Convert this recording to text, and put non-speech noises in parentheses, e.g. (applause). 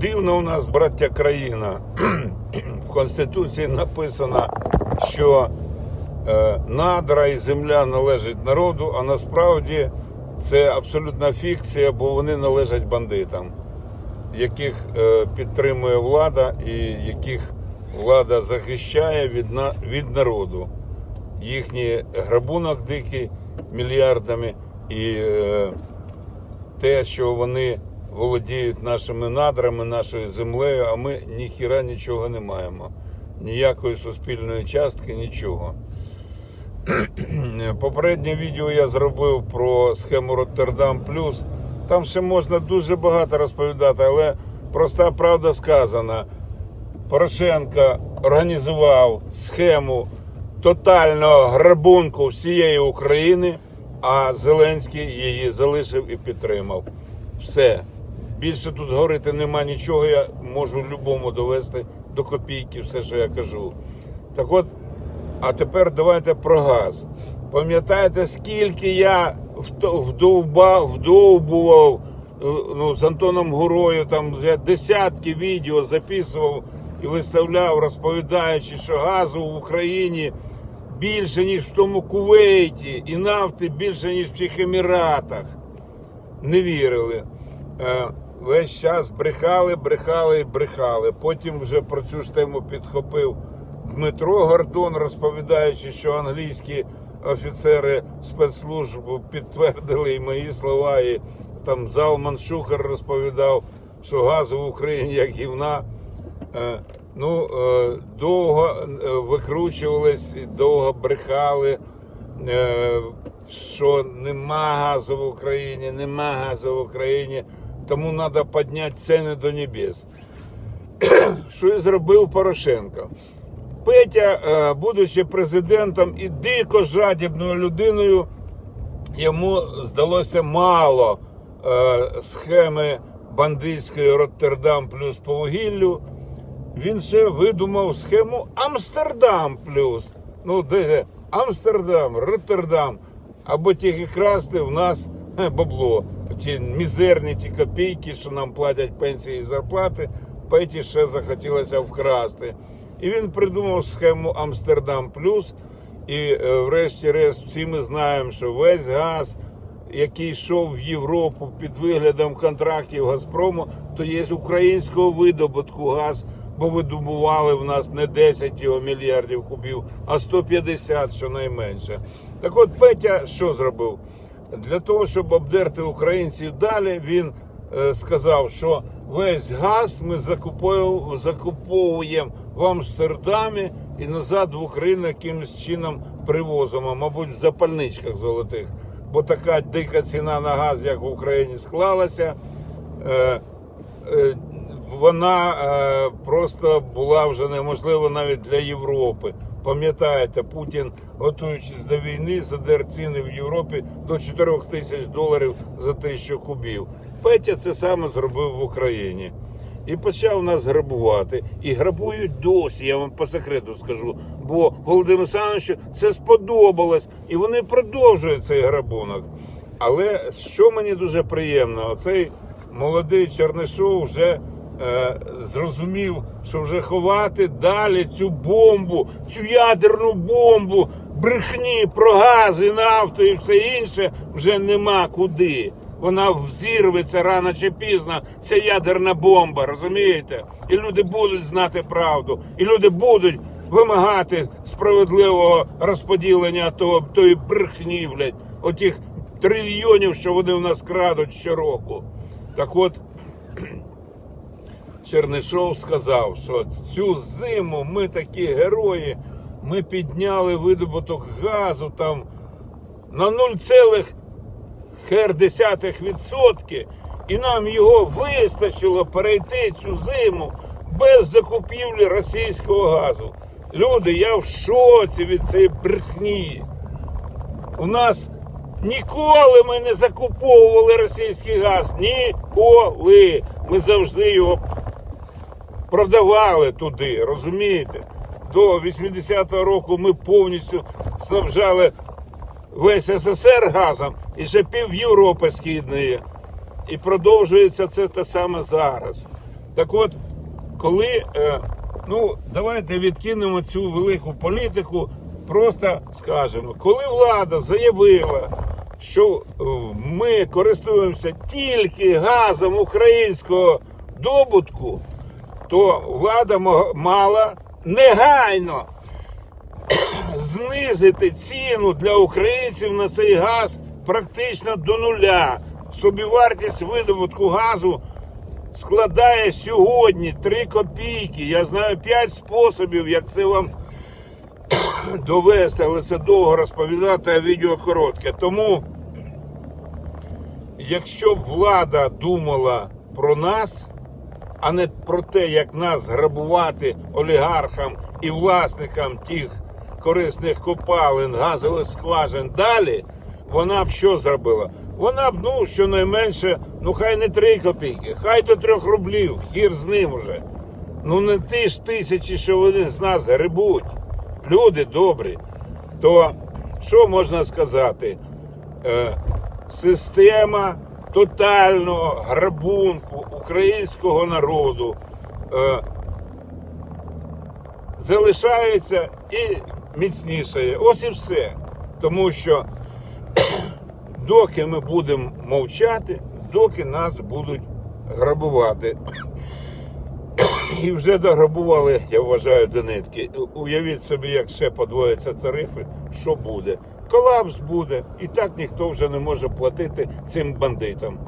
Дивна у нас, браття країна. (clears throat) В Конституції написано, що е, надра і земля належать народу, а насправді це абсолютна фікція, бо вони належать бандитам, яких е, підтримує влада і яких влада захищає від, від народу. Їхній грабунок дикий мільярдами і е, те, що вони володіють нашими надрами, нашою землею, а ми ніхіра нічого не маємо. Ніякої суспільної частки, нічого. (clears throat) Попереднє відео я зробив про схему Роттердам Плюс. Там ще можна дуже багато розповідати, але проста правда сказана. Порошенко організував схему тотального грабунку всієї України, а Зеленський її залишив і підтримав. Все. Більше тут говорити нема нічого. Я можу любому довести до копійки все, що я кажу. Так от, а тепер давайте про газ. Пам'ятаєте, скільки я вдовба, вдовбував е, ну, з Антоном Гурою, там я десятки відео записував і виставляв, розповідаючи, що газу в Україні більше, ніж в тому Кувейті, і нафти більше, ніж в цих Еміратах. Не вірили. Весь час брехали, брехали і брехали. Потім вже про цю ж тему підхопив Дмитро Гордон, розповідаючи, що англійські офіцери спецслужб підтвердили і мої слова, і там Залман Шухар розповідав, що газу в Україні як гівна. Е, Ну, е, довго е, викручувались, довго брехали, що нема газу в Україні, нема газу в Україні, тому треба підняти ціни до небес. (clears throat) Що і зробив Порошенко? Петя, е, будучи президентом і дико жадібною людиною, йому здалося мало е, схеми бандитської Роттердам плюс по вугіллю. Він ще видумав схему Амстердам плюс. Ну, де Амстердам, Роттердам. Або тільки красти в нас бабло. Ті мізерні ті копійки, що нам платять пенсії і зарплати, Петі ще захотілося вкрасти. І він придумав схему Амстердам плюс. І е, врешті-решт всі ми знаємо, що весь газ, який йшов в Європу під виглядом контрактів Газпрому, то є з українського видобутку газ, бо видобували в нас не 10 його мільярдів кубів, а 150 щонайменше. Так от Петя що зробив? Для того, щоб обдерти українців далі, він е, сказав, що весь газ ми закуповуємо, в Амстердамі і назад в Україну якимось чином привозимо, мабуть, в запальничках золотих. Бо така дика ціна на газ, як в Україні склалася, е, е, вона просто була вже неможлива навіть для Європи. Пам'ятаєте, Путін, готуючись до війни, задер ціни в Європі до 4 тисяч доларів за тисячу кубів. Петя це саме зробив в Україні. І почав нас грабувати. І грабують досі, я вам по секрету скажу. Бо Володимиру Олександровичу це сподобалось, і вони продовжують цей грабунок. Але що мені дуже приємно, оцей молодий Чернишов вже е, зрозумів, що вже ховати далі цю бомбу, цю ядерну бомбу, брехні про газ нафту і все інше вже нема куди. Вона взірветься рано чи пізно, ця ядерна бомба, розумієте? І люди будуть знати правду, і люди будуть вимагати справедливого розподілення того, тої брехні, блядь, отих трильйонів, що вони в нас крадуть щороку. Так от, Чернишов сказав, що цю зиму ми такі герої, ми підняли видобуток газу там на 0, хер десятих відсотки, і нам його вистачило перейти цю зиму без закупівлі російського газу. Люди, я в шоці від цієї брехні. У нас ніколи ми не закуповували російський газ. Ніколи. Ми завжди його продавали туди, розумієте? До 80-го року ми повністю снабжали весь СССР газом і ще пів Європи східної. І продовжується це те саме зараз. Так от, коли, е, ну, давайте відкинемо цю велику політику, просто скажемо, коли влада заявила, що е, ми користуємося тільки газом українського добутку, то влада мала негайно знизити ціну для українців на цей газ практично до нуля. Собівартість видобутку газу складає сьогодні 3 копійки. Я знаю 5 способів, як це вам (coughs) довести, але це довго розповідати, а відео коротке. Тому, якщо б влада думала про нас, а не про те, як нас грабувати олігархам і власникам тих корисних копалин, газових скважин далі, вона б що зробила? Вона б, ну, щонайменше, ну хай не 3 копійки, хай до 3 рублів, хір з ним уже. Ну не ті ж тисячі, що вони з нас грибуть. Люди добрі. То що можна сказати? Е, система тотального грабунку українського народу е, залишається і міцнішає. Ось і все. Тому що (clears throat) доки ми будемо мовчати, доки нас будуть грабувати. І вже дограбували, я вважаю, до нитки. Уявіть собі, як ще подвояться тарифи, що буде? Колапс буде, і так ніхто вже не може платити цим бандитам.